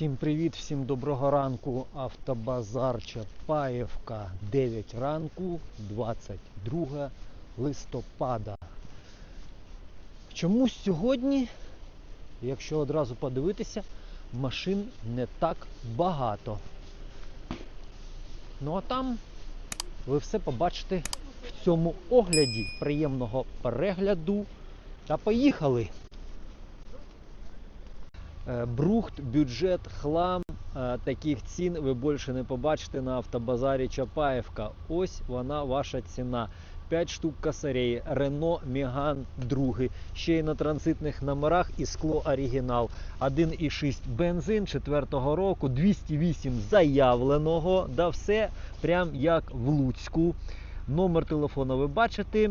Всім привіт, всім доброго ранку. Автобазар Чапаєвка, 9 ранку, 22 листопада. Чомусь сьогодні, якщо одразу подивитися, машин не так багато. Ну а там ви все побачите в цьому огляді. Приємного перегляду та поїхали! Е, Брухт, бюджет, хлам. е, Таких цін ви більше не побачите на автобазарі Чапаєвка. Ось вона ваша ціна. 5 штук косарей, Рено Меган 2. Ще й на транзитних номерах і скло оригінал. 1,6 бензин 4-го року, 208 заявленого. Да все прям як в Луцьку. Номер телефону ви бачите.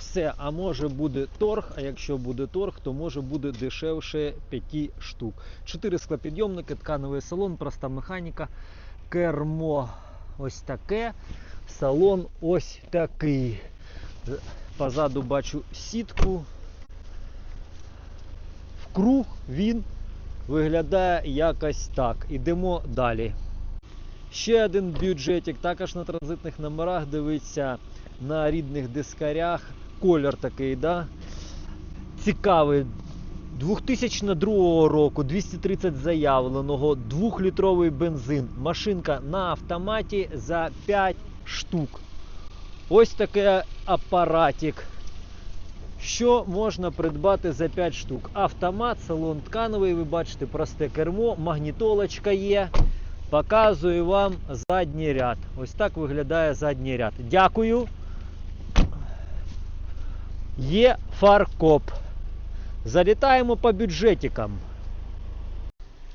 Все, а може буде торг, а якщо буде торг, то може буде дешевше 5 штук. 4 склопідйомники, ткановий салон, проста механіка, кермо ось таке, салон ось такий. Позаду бачу сітку. В круг він виглядає якось так. Ідемо далі. Ще один бюджетик, також на транзитних номерах дивиться на рідних дискарях. Колір такий, да? цікавий. 2002 року 230 заявленого, 2-літровий бензин. Машинка на автоматі за 5 штук. Ось такий апаратик. Що можна придбати за 5 штук? Автомат, салон ткановий, ви бачите, просте кермо, магнітолочка є. Показую вам задній ряд. Ось так виглядає задній ряд. Дякую. Є фаркоп. Залітаємо по бюджетикам.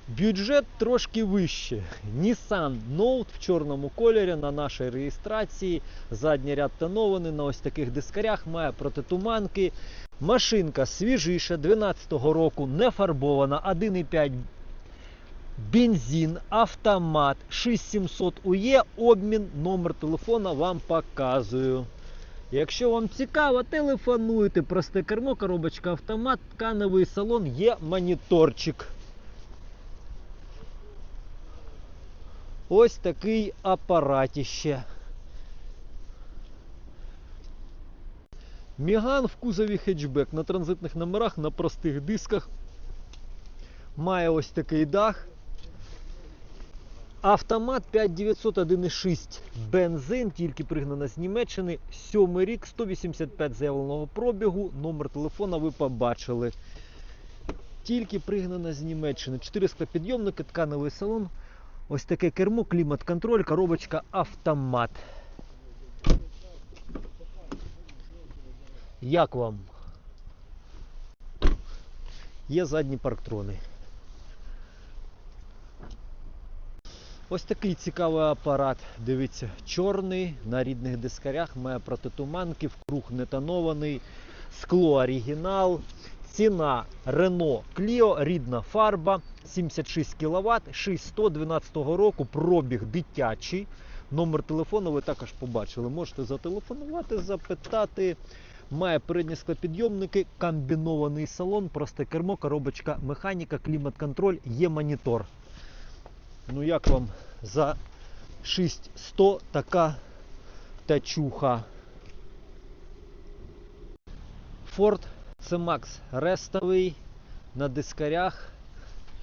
Бюджет трошки вище. Nissan Note в чорному кольорі на нашій реєстрації. Задній ряд тонований на ось таких дискарях, має протитуманки. Машинка свіжіша 12-го року, не фарбована, 1,5 бензин, автомат 6700 УЕ, обмін, номер телефона вам показую. Якщо вам цікаво, телефонуйте, просте кермо, коробочка автомат, ткановий салон, є моніторчик. Ось такий апаратіще. Міган в кузові хетчбек на транзитних номерах на простих дисках. Має ось такий дах. Автомат 5900 1.6 бензин, тільки пригнана з Німеччини. Сьомий рік, 185 заявленого пробігу. Номер телефона ви побачили. Тільки пригнана з Німеччини. 400 підйомники, ткановий салон. Ось таке кермо, клімат-контроль, коробочка автомат. Як вам? Є задні парктрони. Ось такий цікавий апарат. Дивіться, чорний на рідних дискарях, має протитуманки, вкруг не тонований, скло оригінал. Ціна Renault Clio, рідна фарба, 76 кВт, 6112 року, пробіг дитячий. Номер телефону ви також побачили. Можете зателефонувати, запитати. Має передні склопідйомники, комбінований салон, просте кермо, коробочка механіка, клімат-контроль, є монітор. Ну як вам за 6100 така тачуха? Ford C-Max рестовий на дискарях.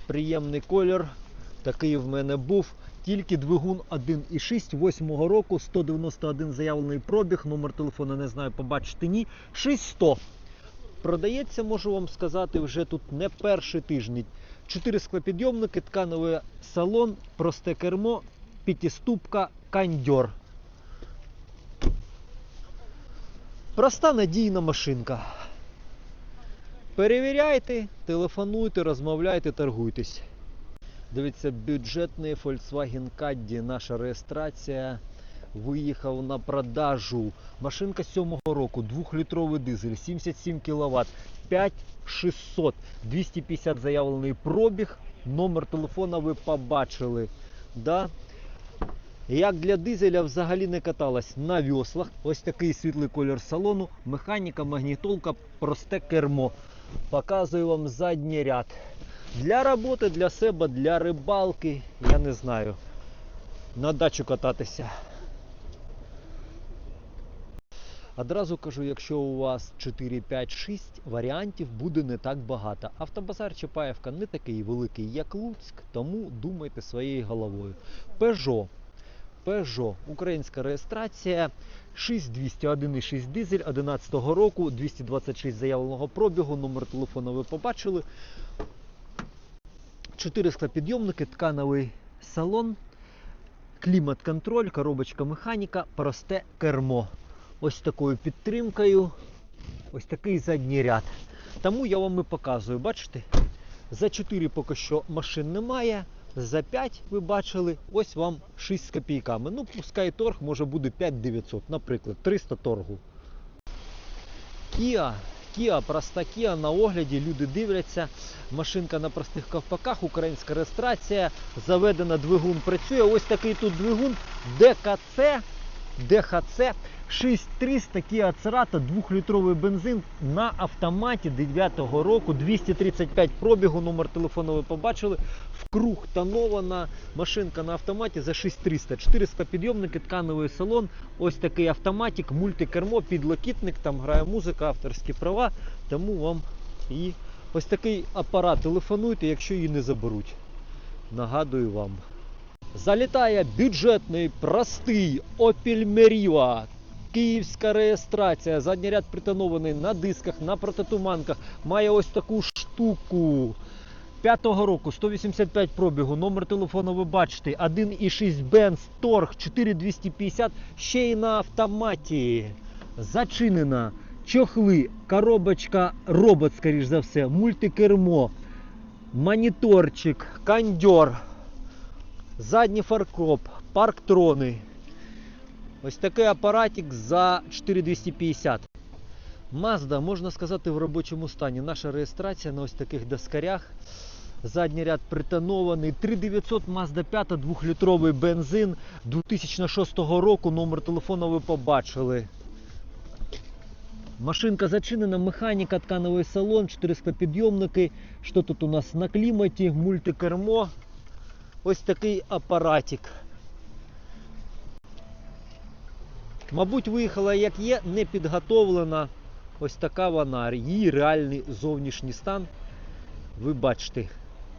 Приємний колір. Такий в мене був. Тільки двигун 1,6 8 року, 191 заявлений пробіг, номер телефону не знаю, побачите ні. 6100. Продається, можу вам сказати, вже тут не перший тиждень. Чотири склопідйомники, ткановий салон, просте кермо, п'ятиступка, кандьор. Проста надійна машинка. Перевіряйте, телефонуйте, розмовляйте, торгуйтесь. Дивіться, бюджетний Volkswagen Caddy, наша реєстрація. Виїхав на продажу. Машинка 7-го року, 2-літровий дизель, 77 кВт, 5600, 250 заявлений пробіг. Номер телефона ви побачили. Да? Як для дизеля взагалі не каталась на веслах. Ось такий світлий колір салону, механіка, магнітолка, просте кермо. Показую вам задній ряд. Для роботи, для себе, для рибалки, я не знаю. На дачу кататися. Одразу кажу, якщо у вас 4, 5, 6 варіантів буде не так багато. Автобазар Чапаєвка не такий великий, як Луцьк, тому думайте своєю головою. Peugeot. Peugeot. Українська реєстрація 6200 1,6 дизель 11 року, 226 заявленого пробігу, номер телефону ви побачили. 4 склопідйомники, ткановий салон, клімат-контроль, коробочка механіка, просте кермо. Ось такою підтримкою, ось такий задній ряд. Тому я вам і показую, бачите? За 4 поки що машин немає. За 5 ви бачили, ось вам 6 з копійками. Ну, пускай торг може буде 5900, наприклад, 300 торгу. Kia, Kia, проста Kia на огляді, люди дивляться. Машинка на простих ковпаках, українська реєстрація, заведена двигун працює. Ось такий тут двигун ДКЦ, ДХЦ 6300 Kia Cerato, 2-літровий бензин на автоматі 9-го року, 235 пробігу, номер телефону ви побачили. Вкруг тонована машинка на автоматі за 6300. 400 підйомники, ткановий салон, ось такий автоматик, мультикермо, підлокітник, там грає музика, авторські права. Тому вам і ось такий апарат телефонуйте, якщо її не заберуть. Нагадую вам. Залітає бюджетний, простий Opel Meriva. Київська реєстрація. Задній ряд притонований на дисках, на протитуманках. Має ось таку штуку. П'ятого року 185 пробігу. Номер телефону ви бачите. 1,6 Benz, торг 4250. Ще й на автоматі. Зачинена. Чохли, коробочка, робот, скоріш за все, мультикермо, моніторчик, кондьор. Задній фаркоп, парктрони. Ось такий апаратик за 4250. Mazda, можна сказати, в робочому стані. Наша реєстрація на ось таких доскарях. Задній ряд притонований. 3900 Mazda 5, 2-літровий бензин 2006 року. Номер телефону ви побачили. Машинка зачинена, механіка, ткановий салон, 400 підйомники. Що тут у нас на кліматі, мультикермо. Ось такий апаратик. Мабуть, виїхала як є, не підготовлена. Ось така вона, її реальний зовнішній стан. Ви бачите,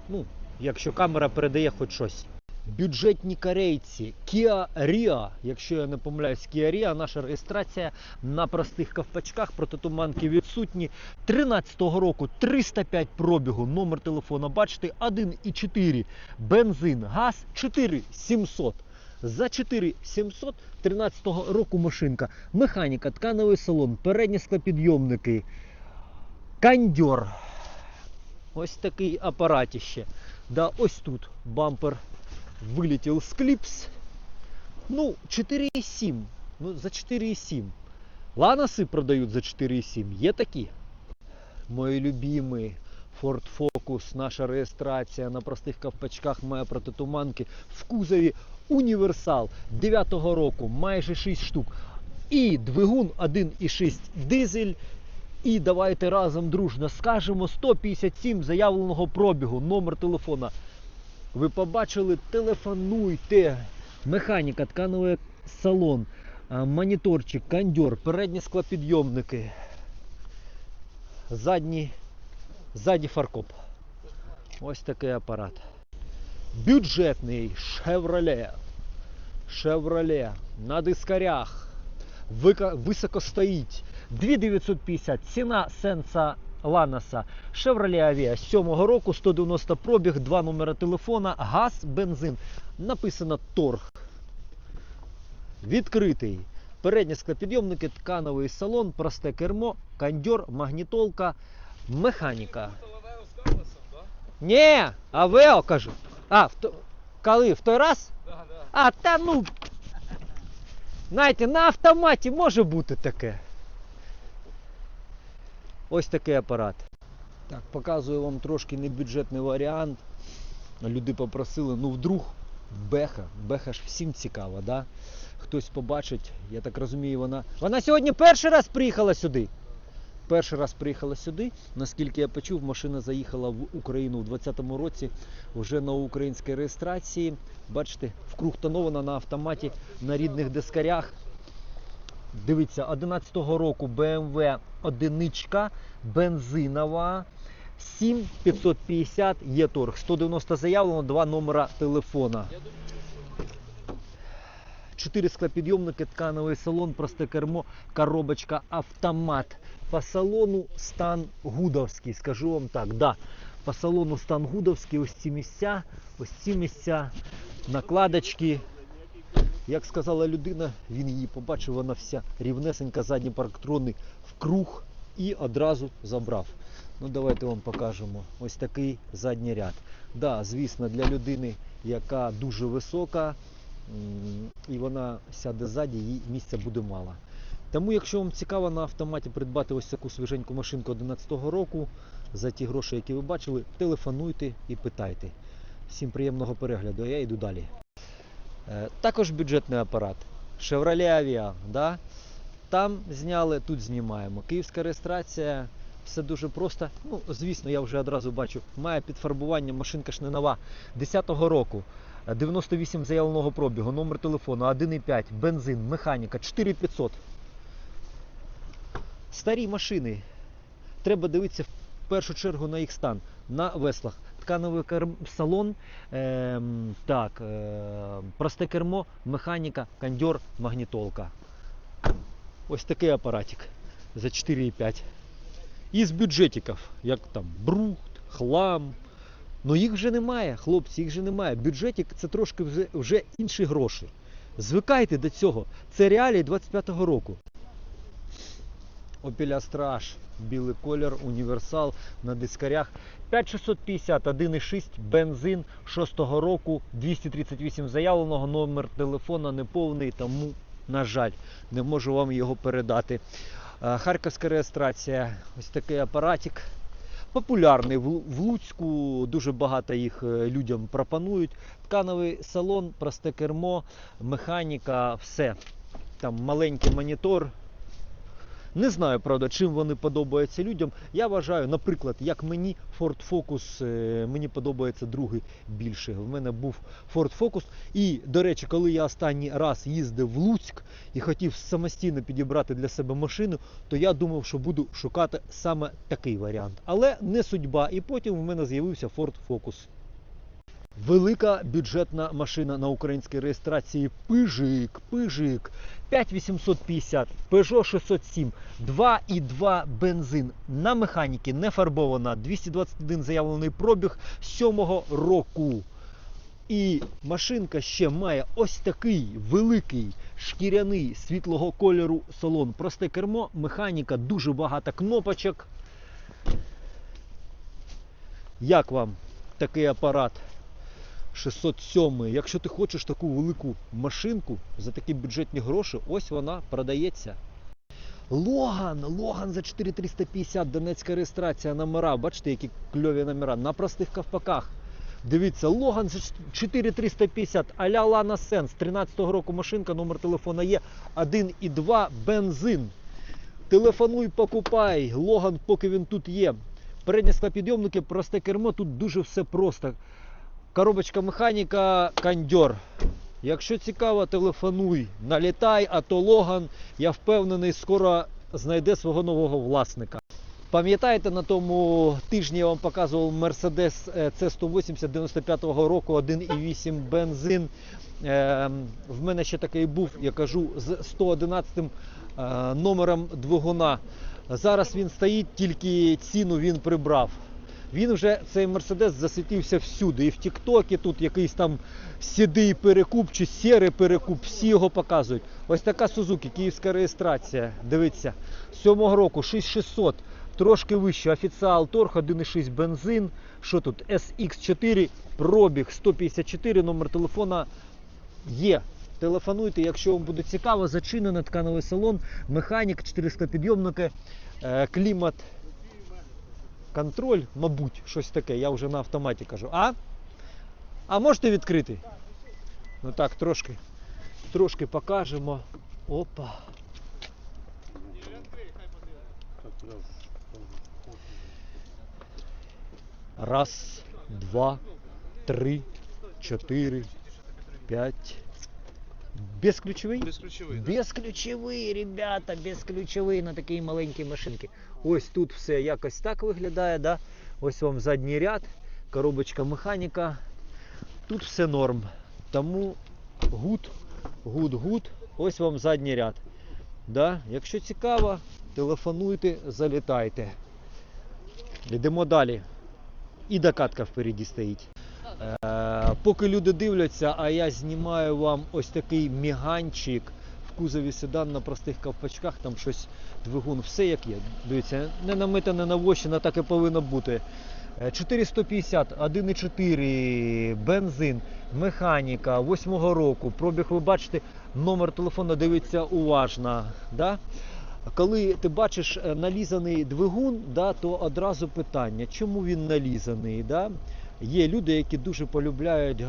ну, якщо камера передає хоч щось. Бюджетні корейці Kia Rio, якщо я не помиляюсь, Kia Rio, наша реєстрація на простих ковпачках, протитуманки відсутні. 13-го року 305 пробігу, номер телефона, бачите, 1,4 бензин, газ 4700. За 4700 13-го року машинка. Механіка, ткановий салон, передні склопідйомники, кондьор. Ось такий апаратіще. Да, ось тут бампер вилетів з кліпс. Ну, 4,7. Ну, за 4,7. Ланоси продають за 4,7. Є такі. Мої любимі Ford Focus, наша реєстрація на простих ковпачках має протитуманки в кузові універсал 9-го року, майже 6 штук. І двигун 1,6 дизель. І давайте разом дружно скажемо 157 заявленого пробігу, номер телефона. Ви побачили, телефонуйте. Механіка, ткановий салон, моніторчик, кондьор, передні склопідйомники, задній, задній фаркоп. Ось такий апарат. Бюджетний Chevrolet. Chevrolet на дискарях. Високо стоїть. 2950. Ціна сенса Ланоса. Chevrolet Avea 7 року, 190 пробіг, два номера телефона, газ, бензин. Написано торг. Відкритий. Передні склопідйомники, ткановий салон, просте кермо, кондьор, магнітолка, механіка. Ні, Авео кажу. А, в то... коли? В той раз? А, та ну. Знаєте, на автоматі може бути таке. Ось такий апарат. Так, показую вам трошки небюджетний варіант. Люди попросили, ну вдруг Беха. Беха ж всім цікава, да? Хтось побачить, я так розумію, вона. Вона сьогодні перший раз приїхала сюди. перший раз приїхала сюди. Наскільки я почув, машина заїхала в Україну у 2020 році вже на українській реєстрації. Бачите, вкруг тонована на автоматі на рідних дискарях. Дивіться, 11-го року BMW одиничка бензинова. 7550 є торг. 190 заявлено, два номера телефона. Чотири склопідйомники, ткановий салон, просте кермо, коробочка, автомат. По салону стан гудовський, скажу вам так. Да. По салону стан гудовський, ось ці місця, ось ці місця, накладочки. Як сказала людина, він її побачив, вона вся рівнесенька, задні парктрони в круг і одразу забрав. Ну давайте вам покажемо. Ось такий задній ряд. Да, звісно, для людини, яка дуже висока, і вона сяде ззаді, їй місця буде мало. Тому, якщо вам цікаво на автоматі придбати ось таку свіженьку машинку 11-го року за ті гроші, які ви бачили, телефонуйте і питайте. Всім приємного перегляду, а я йду далі. Е, Також бюджетний апарат. Chevrolet Avia, да? Там зняли, тут знімаємо. Київська реєстрація, все дуже просто. Ну, звісно, я вже одразу бачу, має підфарбування, машинка ж не нова. 10-го року. Е, 98 заявленого пробігу, номер телефону 1,5, бензин, механіка, 4500. Старі машини. Треба дивитися в першу чергу на їх стан. На веслах. Ткановий салон, ем, так, е, просте кермо, механіка, кондьор, магнітолка. Ось такий апаратик за 4,5. Із бюджетиків, як там брухт, хлам. Ну їх вже немає, хлопці, їх вже немає. Бюджетик це трошки вже, вже інші гроші. Звикайте до цього. Це реалії 25-го року. Opel Astra, білий колір, універсал на дискарях. 5650, 1,6, бензин 6-го року, 238 заявленого, номер телефона неповний, тому, на жаль, не можу вам його передати. Харківська реєстрація, ось такий апаратик. Популярний в Луцьку, дуже багато їх е, людям пропонують. Ткановий салон, просте кермо, механіка, все. Там маленький монітор. Не знаю, правда, чим вони подобаються людям. Я вважаю, наприклад, як мені Ford Focus, е, мені подобається другий більше. В мене був Ford Focus. І, до речі, коли я останній раз їздив в Луцьк і хотів самостійно підібрати для себе машину, то я думав, що буду шукати саме такий варіант. Але не судьба. І потім в мене з'явився Ford Focus. Велика бюджетна машина на українській реєстрації Пижик, Пижик 5850, Peugeot 607, 2,2 бензин на механіки не фарбована, 221 заявлений пробіг 7-го року. І машинка ще має ось такий великий шкіряний світлого кольору салон. Просте кермо, механіка, дуже багато кнопочок. Як вам такий апарат? 607. Якщо ти хочеш таку велику машинку за такі бюджетні гроші, ось вона продається. Логан, Логан за 4350, Донецька реєстрація, номера. Бачите, які кльові номера на простих ковпаках. Дивіться, Логан за 4350, аля Лана Сенс, 13-го року машинка, номер телефона є 1,2 бензин. Телефонуй, покупай. Логан, поки він тут є. Передні склопідйомники, просте кермо, тут дуже все просто. Коробочка механіка, кондьор. Якщо цікаво, телефонуй, налітай, а то Логан, я впевнений, скоро знайде свого нового власника. Пам'ятаєте, на тому тижні я вам показував Mercedes е, C180 95-го року, 1,8 бензин. Е, В мене ще такий був, я кажу, з 111 е, номером двигуна. Зараз він стоїть, тільки ціну він прибрав. Він вже цей мерседес засвітився всюди. І в Тіктокі тут якийсь там сідий перекуп чи сірий перекуп, всі його показують. Ось така Сузуки, київська реєстрація. Дивіться, 7-го року 6600, трошки вище. Офіціал торг, 1,6 бензин. Що тут? SX4, пробіг 154, номер телефона є. Телефонуйте, якщо вам буде цікаво, зачинений ткановий салон, механік, 400 підйомники, е, клімат контроль, мабуть, щось таке. Я вже на автоматі кажу. А? А можете відкрити? Ну так, трошки. Трошки покажемо. Опа. Раз, два, три, чотири, п'ять. Безключовий? Безключовий. да. Безключовий, ребята, безключовий на такій маленькій машинці. Ось тут все якось так виглядає, да? Ось вам задній ряд, коробочка механіка. Тут все норм. Тому гуд, гуд, гуд. Ось вам задній ряд. Да? Якщо цікаво, телефонуйте, залітайте. Йдемо далі. І докатка впереді стоїть. Е, поки люди дивляться, а я знімаю вам ось такий міганчик в кузові седан на простих ковпачках, там щось двигун, все як є. Дивіться, не намита, не навощена, так і повинно бути. Е, 450, 1,4, бензин, механіка, 8-го року. Пробіг ви бачите, номер телефону дивиться уважно. Да? Коли ти бачиш е, налізаний двигун, да, то одразу питання, чому він налізаний? Да? Є люди, які дуже полюбляють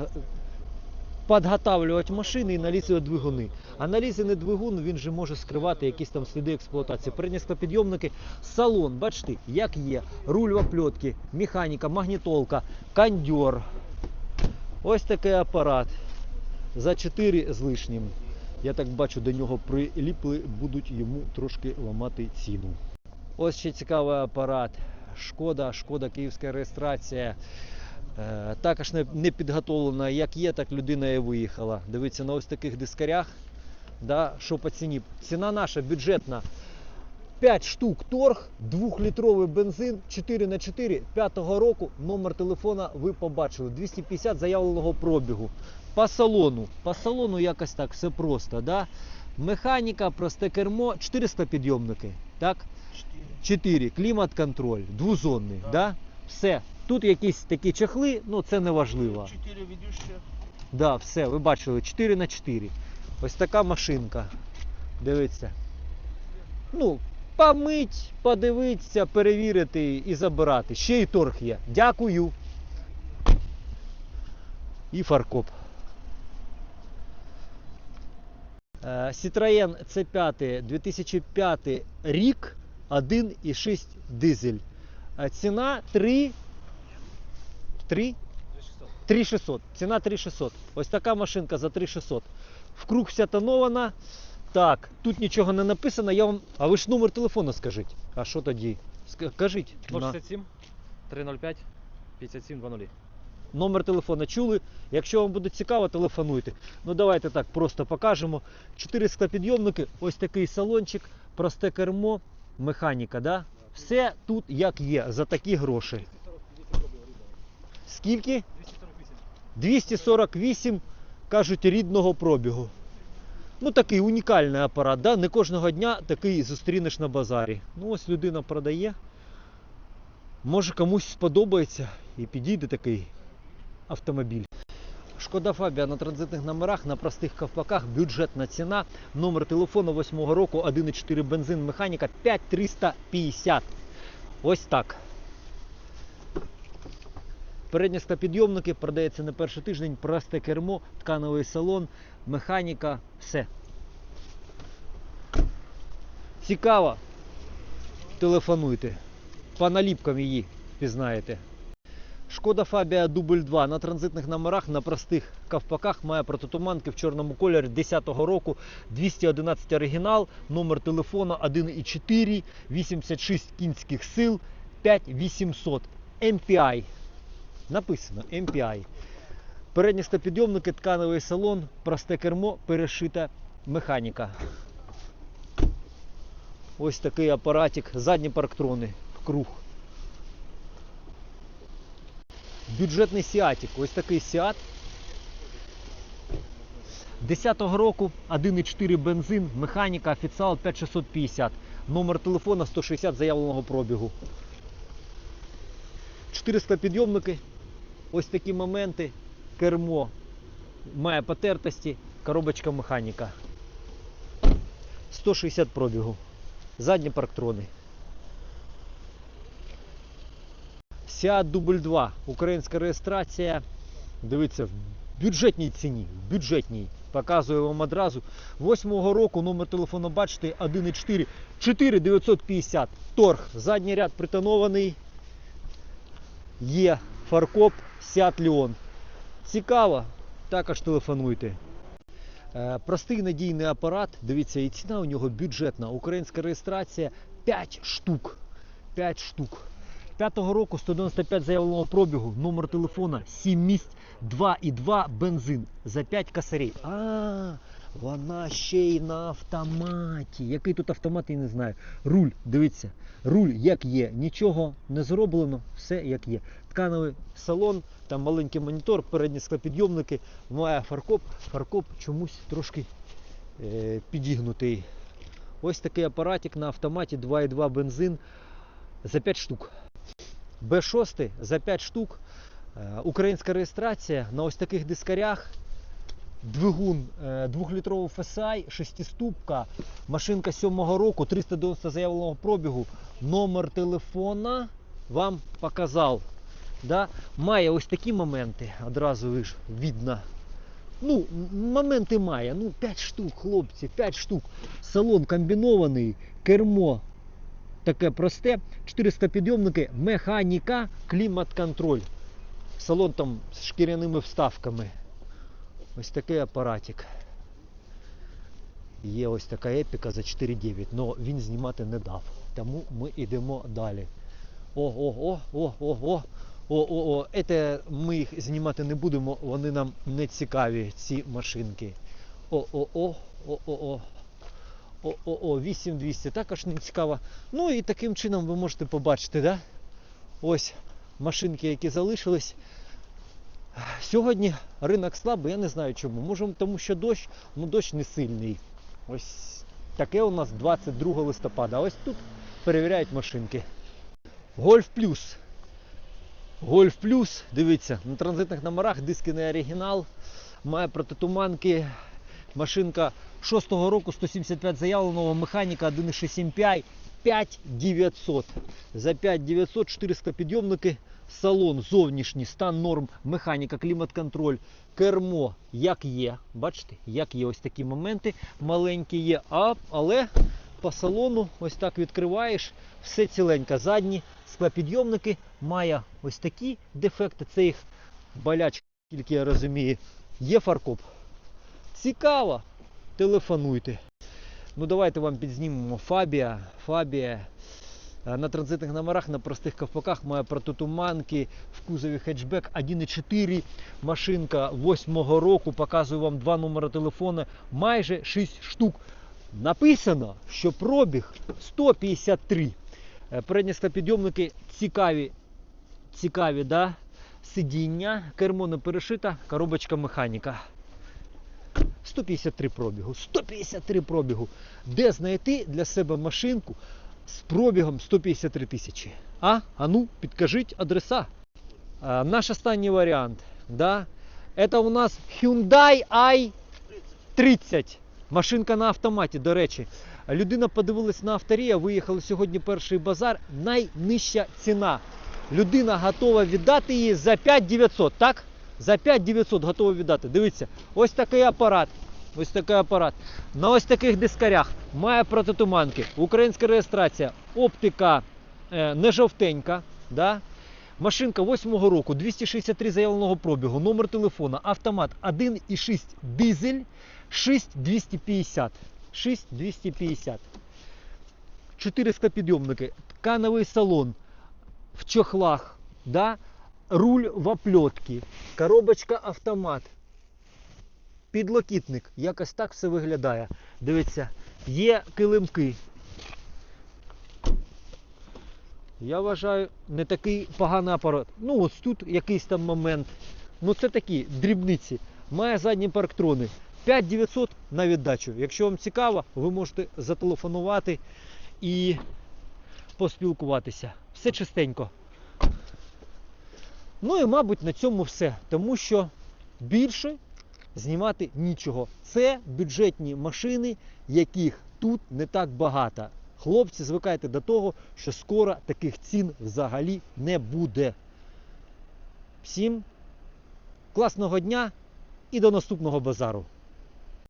підготавлювати машини і налізувати двигуни. А налізаний двигун він же може скривати якісь там сліди експлуатації. Передні склопідйомники, салон, бачите, як є, руль в опльотки, механіка, магнітолка, кондьор. Ось такий апарат. За 4 з лишнім. Я так бачу, до нього приліпли, будуть йому трошки ламати ціну. Ось ще цікавий апарат. Шкода, шкода, київська реєстрація. Е, також не, підготовлена. Як є, так людина і виїхала. Дивіться на ось таких дискарях. Да, що по ціні? Ціна наша бюджетна. 5 штук торг, 2-літровий бензин, 4 на 4 5-го року. Номер телефона ви побачили. 250 заявленого пробігу. По салону. По салону якось так все просто. Да? Механіка, просте кермо, 400 підйомники. Так? 4. Клімат-контроль, двозонний. Да. Да. Все. Тут якісь такі чехли, ну це не важливо. Чотири ведущі. Да, все, ви бачили, 4 на 4. Ось така машинка. Дивіться. Ну, помить, подивитися, перевірити і забирати. Ще й торг є. Дякую. І фаркоп. Е, Citroen C5 2005 рік 1,6 дизель. Е, Ціна 3. 3 3600. Ціна 3600. Ось така машинка за 3600. Вкруг вся тонована. Так, тут нічого не написано. Я вам. А ви ж номер телефону скажіть. А що тоді? Ска- Кажіть. На. 067 305 57 00. Номер телефона чули. Якщо вам буде цікаво, телефонуйте. Ну давайте так просто покажемо. Чотири склопідйомники, ось такий салончик, просте кермо, механіка. Да? Все тут як є, за такі гроші. Скільки? 248, кажуть, рідного пробігу. Ну такий унікальний апарат, да? не кожного дня такий зустрінеш на базарі. Ну ось людина продає. Може комусь сподобається і підійде такий автомобіль. Шкода Фабія на транзитних номерах, на простих ковпаках, бюджетна ціна. Номер телефону 8 року, 1,4 бензин, механіка 5350. Ось так. Передні склопідйомники продається на перший тиждень, просте кермо, ткановий салон, механіка, все. Цікаво. Телефонуйте. По наліпкам її впізнаєте. Шкода Фабія Дубль 2 на транзитних номерах на простих ковпаках має протитуманки в чорному кольорі 10-го року 211 оригінал, номер телефону 1,4, 86 кінських сил, 5800 MPI. Написано MPI. Передні стопідйомники, ткановий салон, просте кермо, перешита механіка. Ось такий апаратик, задні парктрони круг. Бюджетний сіатик. Ось такий сіат. 10-го року 1,4 бензин, механіка, офіціал 5650. Номер телефона 160 заявленого пробігу. 400 підйомники. Ось такі моменти. Кермо має потертості, коробочка механіка. 160 пробігу. Задні парктрони. Seat Дубль 2. Українська реєстрація. Дивіться, в бюджетній ціні. В бюджетній. Показую вам одразу. 8-го року номер телефону бачите 1,4. 4950. Торг. Задній ряд притонований. є фаркоп Leon. Цікаво, також телефонуйте. Е, Простий надійний апарат. Дивіться, і ціна у нього бюджетна. Українська реєстрація 5 штук. 5 штук. П'ятого року 195 заявленого пробігу, номер телефона 7 місць, 2,2 бензин за 5 косарей. А, вона ще й на автоматі. Який тут автомат, я не знаю. Руль, дивіться, руль як є, нічого не зроблено, все як є. Ткановий салон, там маленький монітор, передні склопідйомники, має фаркоп. Фаркоп чомусь трошки е, підігнутий. Ось такий апаратик на автоматі 2,2 бензин за 5 штук. Б6 за 5 штук. Е, Українська реєстрація на ось таких дискарях. Двигун 2-літровий FSI, 6-ступка, машинка 7-го року, 390 заявленого пробігу. Номер телефона вам показав. Да? Має ось такі моменти, одразу ж видно. Ну, моменти має. Ну, 5 штук, хлопці, 5 штук. Салон комбінований, кермо таке просте, 400 підйомники, механіка, клімат-контроль. Салон там з шкіряними вставками. Ось такий апаратик. Є ось така епіка за 4,9, але він знімати не дав. Тому ми йдемо далі. О, о, о, о, о, о. О, о, о, це ми їх знімати не будемо, вони нам не цікаві, ці машинки. О, о, о, о, о, о. О, о, о, 8200, також не цікаво. Ну і таким чином ви можете побачити, да? ось машинки, які залишились. Сьогодні ринок слабий, я не знаю чому. Може тому що дощ, ну дощ не сильний. Ось таке у нас 22 листопада. Ось тут перевіряють машинки. Гольф плюс. Гольф плюс, дивіться, на транзитних номерах диски не оригінал, має протитуманки. Машинка 6-го року 175 заявленого механіка 1.6 MPI 5900. За 5900 400 підйомники, салон зовнішній, стан норм, механіка, клімат-контроль, кермо, як є. Бачите, як є ось такі моменти маленькі є. А, але по салону ось так відкриваєш, все ціленько. Задні склопідйомники має ось такі дефекти. Це їх болячка, тільки я розумію. Є фаркоп. Цікаво. Телефонуйте. Ну давайте вам підзнімемо Фабія. Фабія на транзитних номерах, на простих ковпаках має протитуманки в кузові хетчбек 1.4. Машинка 8-го року. Показую вам два номери телефона. Майже 6 штук. Написано, що пробіг 153. Е, Передні склопідйомники цікаві, цікаві, да? Сидіння, кермо не перешита, коробочка механіка. 153 пробігу. 153 пробігу. Де знайти для себе машинку з пробігом 153 тисячі? А? А ну, підкажіть адреса. А, наш останній варіант. Да? Это у нас Hyundai i30. Машинка на автоматі, до речі. Людина подивилась на авторія, виїхали сьогодні перший базар. Найнижча ціна. Людина готова віддати її за 5900, так? За 5900 готова віддати. Дивіться, ось такий апарат. Ось такий апарат. На ось таких дискарях має протитуманки. Українська реєстрація, оптика е, не жовтенька. Да? Машинка 8-го року, 263 заявленого пробігу, номер телефона, автомат 1,6 дизель 6250. 6250. 400 підйомники, ткановий салон в чохлах, да? руль в опльотці, коробочка автомат, підлокітник. Якось так все виглядає. Дивіться, є килимки. Я вважаю, не такий поганий апарат. Ну, ось тут якийсь там момент. Ну це такі дрібниці. Має задні парктрони. 5900 на віддачу. Якщо вам цікаво, ви можете зателефонувати і поспілкуватися. Все чистенько. Ну і мабуть на цьому все. Тому що більше знімати нічого. Це бюджетні машини, яких тут не так багато. Хлопці, звикайте до того, що скоро таких цін взагалі не буде. Всім класного дня і до наступного базару.